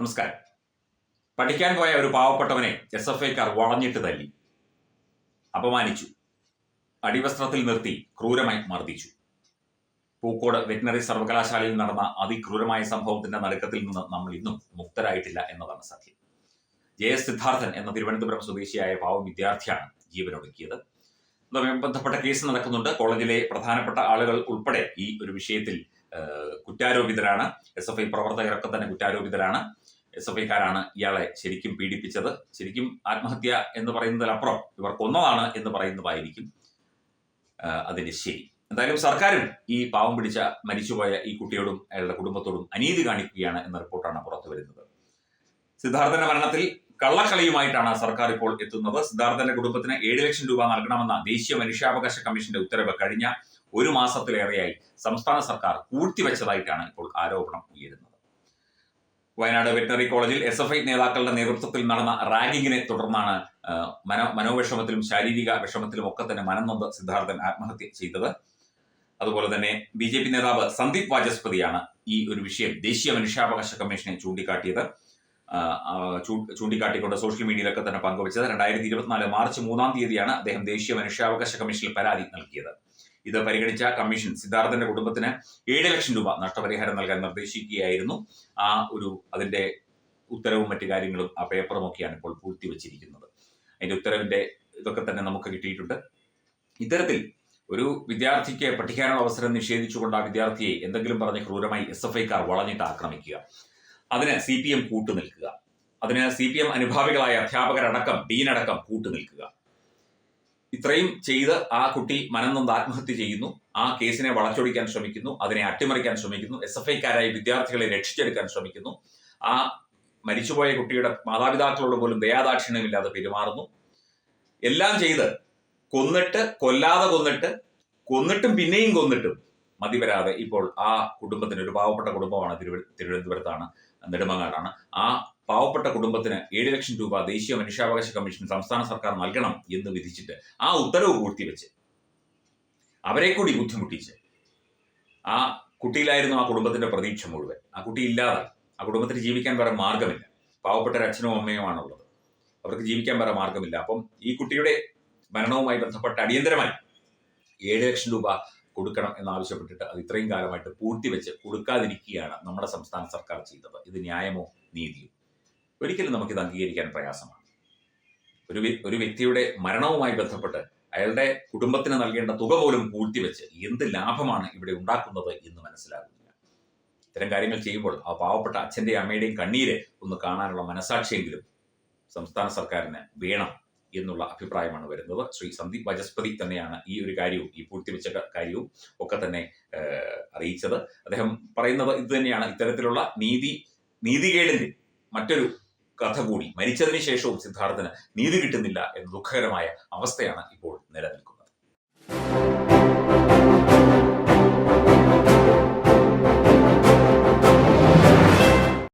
നമസ്കാരം. പഠിക്കാൻ പോയ ഒരു പാവപ്പെട്ടവനെ എസ് എഫ് ഐക്കാർ വളഞ്ഞിട്ട് തല്ലി. അപമാനിച്ചു. അടിവസ്ത്രത്തിൽ നിർത്തി ക്രൂരമായി മർദ്ദിച്ചു. പൂക്കോട് വെറ്റിനറി സർവകലാശാലയിൽ നടന്ന അതിക്രൂരമായ സംഭവത്തിന്റെ നടുക്കത്തിൽ നിന്ന് നമ്മൾ ഇന്നും മുക്തരായിട്ടില്ല എന്നതാണ് സത്യം. ജെ എസ് സിദ്ധാർത്ഥൻ എന്ന തിരുവനന്തപുരം സ്വദേശിയായ പാവം വിദ്യാർത്ഥിയാണ് ജീവനൊടുക്കിയത്. ബന്ധപ്പെട്ട കേസ് നടക്കുന്നുണ്ട്. കോളേജിലെ പ്രധാനപ്പെട്ട ആളുകൾ ഉൾപ്പെടെ ഈ ഒരു വിഷയത്തിൽ കുറ്റാരോപിതരാണ്. എസ് എഫ് ഐ പ്രവർത്തകരൊക്കെ തന്നെ കുറ്റാരോപിതരാണ്. എസ് എഫ് ഐക്കാരാണ് ഇയാളെ ശരിക്കും പീഡിപ്പിച്ചത്. ശരിക്കും ആത്മഹത്യ എന്ന് പറയുന്നതിലപ്പുറം ഇവർ കൊന്നതാണ് എന്ന് പറയുന്നതായിരിക്കും. അതിന് ശരി. എന്തായാലും സർക്കാരും ഈ പാവം പിടിച്ച മരിച്ചുപോയ ഈ കുട്ടിയോടും അയാളുടെ കുടുംബത്തോടും അനീതി കാണിക്കുകയാണ് എന്ന റിപ്പോർട്ടാണ് പുറത്തു വരുന്നത്. സിദ്ധാർത്ഥന്റെ മരണത്തിൽ കള്ളക്കളിയുമായിട്ടാണ് സർക്കാർ ഇപ്പോൾ എത്തുന്നത്. സിദ്ധാർത്ഥന്റെ കുടുംബത്തിന് ഏഴ് ലക്ഷം രൂപ നൽകണമെന്ന ദേശീയ മനുഷ്യാവകാശ കമ്മീഷന്റെ ഉത്തരവ് കഴിഞ്ഞ ഒരു മാസത്തിലേറെയായി സംസ്ഥാന സർക്കാർ കൂട്ടിവെച്ചതായിട്ടാണ് ഇപ്പോൾ ആരോപണം ഉയരുന്നത്. വയനാട് വെറ്റിനറി കോളേജിൽ എസ് എഫ് ഐ നേതാക്കളുടെ നേതൃത്വത്തിൽ നടന്ന റാഗിങ്ങിനെ തുടർന്നാണ് മനോ മനോവിഷമത്തിലും ശാരീരിക വിഷമത്തിലും ഒക്കെ തന്നെ മനംനൊന്ത് സിദ്ധാർത്ഥൻ ആത്മഹത്യ ചെയ്തത്. അതുപോലെ തന്നെ ബി ജെ പി നേതാവ് സന്ദീപ് വാചസ്പതിയാണ് ഈ ഒരു വിഷയം ദേശീയ മനുഷ്യാവകാശ കമ്മീഷനെ ചൂണ്ടിക്കാട്ടിയത്. ചൂണ്ടിക്കാട്ടിക്കൊണ്ട് സോഷ്യൽ മീഡിയയിലൊക്കെ തന്നെ പങ്കുവച്ചത്. രണ്ടായിരത്തി ഇരുപത്തിനാല് മാർച്ച് മൂന്നാം തീയതിയാണ് അദ്ദേഹം ദേശീയ മനുഷ്യാവകാശ കമ്മീഷനിൽ പരാതി നൽകിയത്. ഇത് പരിഗണിച്ച കമ്മീഷൻ സിദ്ധാർത്ഥന്റെ കുടുംബത്തിന് ഏഴ് ലക്ഷം രൂപ നഷ്ടപരിഹാരം നൽകാൻ നിർദ്ദേശിക്കുകയായിരുന്നു. ആ ഒരു അതിന്റെ ഉത്തരവും മറ്റു കാര്യങ്ങളും ആ പേപ്പറും ഒക്കെയാണ് ഇപ്പോൾ പൂഴ്ത്തിവെച്ചിരിക്കുന്നത്. അതിന്റെ ഉത്തരവിന്റെ ഇതൊക്കെ തന്നെ നമുക്ക് കിട്ടിയിട്ടുണ്ട്. ഇത്തരത്തിൽ ഒരു വിദ്യാർത്ഥിക്ക് പഠിക്കാനുള്ള അവസരം നിഷേധിച്ചുകൊണ്ട് ആ വിദ്യാർത്ഥിയെ എന്തെങ്കിലും പറഞ്ഞ് ക്രൂരമായി എസ് എഫ് ഐക്കാർ വളഞ്ഞിട്ട് ആക്രമിക്കുക. അതിന് സി പി എം കൂട്ടുനിൽക്കുക. അതിന് സി പി എം അനുഭാവികളായ അധ്യാപകരടക്കം ഡീനടക്കം കൂട്ടുനിൽക്കുക. ഇത്രയും ചെയ്ത് ആ കുട്ടി മനംനൊന്ന് ആത്മഹത്യ ചെയ്യുന്നു. ആ കേസിനെ വളച്ചൊടിക്കാൻ ശ്രമിക്കുന്നു. അതിനെ അട്ടിമറിക്കാൻ ശ്രമിക്കുന്നു. എസ് എഫ് ഐക്കാരായ വിദ്യാർത്ഥികളെ രക്ഷിച്ചെടുക്കാൻ ശ്രമിക്കുന്നു. ആ മരിച്ചുപോയ കുട്ടിയുടെ മാതാപിതാക്കളോട് പോലും ദയാദാക്ഷിണ്യമില്ലാതെ പെരുമാറുന്നു. എല്ലാം ചെയ്ത് കൊന്നിട്ട് കൊല്ലാതെ കൊന്നിട്ട് കൊന്നിട്ടും പിന്നെയും കൊന്നിട്ടും മതി വരാതെ ഇപ്പോൾ ആ കുടുംബത്തിന് ഒരു പാവപ്പെട്ട കുടുംബമാണ് തിരുവ തിരുവനന്തപുരത്താണ് നെടുമങ്ങാടാണ്. ആ പാവപ്പെട്ട കുടുംബത്തിന് ഏഴ് ലക്ഷം രൂപ ദേശീയ മനുഷ്യാവകാശ കമ്മീഷൻ സംസ്ഥാന സർക്കാർ നൽകണം എന്ന് വിധിച്ചിട്ട് ആ ഉത്തരവ് പൂർത്തിവെച്ച്. അവരെ കൂടി ബുദ്ധിമുട്ടിച്ച്. ആ കുട്ടിയിലായിരുന്നു ആ കുടുംബത്തിന്റെ പ്രതീക്ഷ മുഴുവൻ. ആ കുട്ടി ഇല്ലാതെ ആ കുടുംബത്തിന് ജീവിക്കാൻ വേറെ മാർഗമില്ല. പാവപ്പെട്ട അച്ഛനും അമ്മയുമാണുള്ളത് അവർക്ക് ജീവിക്കാൻ വേറെ മാർഗമില്ല. അപ്പം ഈ കുട്ടിയുടെ മരണവുമായി ബന്ധപ്പെട്ട അടിയന്തരമായി ഏഴ് ലക്ഷം രൂപ കൊടുക്കണം എന്നാവശ്യപ്പെട്ടിട്ട് അത് ഇത്രയും കാലമായിട്ട് പൂർത്തിവെച്ച് കൊടുക്കാതിരിക്കുകയാണ് നമ്മുടെ സംസ്ഥാന സർക്കാർ ചെയ്തത്. ഇത് ന്യായമോ നീതിയോ? ഒരിക്കലും നമുക്കിത് അംഗീകരിക്കാൻ പ്രയാസമാണ്. ഒരു ഒരു വ്യക്തിയുടെ മരണവുമായി ബന്ധപ്പെട്ട് അയാളുടെ കുടുംബത്തിന് നൽകേണ്ട തുക പോലും പൂഴ്ത്തിവെച്ച് എന്ത് ലാഭമാണ് ഇവിടെ ഉണ്ടാക്കുന്നത് എന്ന് മനസ്സിലാകുന്നില്ല. ഇത്തരം കാര്യങ്ങൾ ചെയ്യുമ്പോൾ ആ പാവപ്പെട്ട അച്ഛന്റെ അമ്മയുടെയും കണ്ണീര് ഒന്ന് കാണാനുള്ള മനസാക്ഷിയെങ്കിലും സംസ്ഥാന സർക്കാരിന് വേണം എന്നുള്ള അഭിപ്രായമാണ് വരുന്നത്. ശ്രീ സന്ദീപ് വചസ്പതി തന്നെയാണ് ഈ ഒരു കാര്യവും ഈ പൂഴ്ത്തിവെച്ച കാര്യവും ഒക്കെ തന്നെ അറിയിച്ചത്. അദ്ദേഹം പറയുന്നത് ഇത് തന്നെയാണ്. ഇത്തരത്തിലുള്ള നീതി നീതികേടിന്റെ മറ്റൊരു കഥ കൂടി മരിച്ചതിന് ശേഷവും സിദ്ധാർത്ഥന് നീതി കിട്ടുന്നില്ല എന്ന ദുഃഖകരമായ അവസ്ഥയാണ് ഇപ്പോൾ നിലനിൽക്കുന്നത്.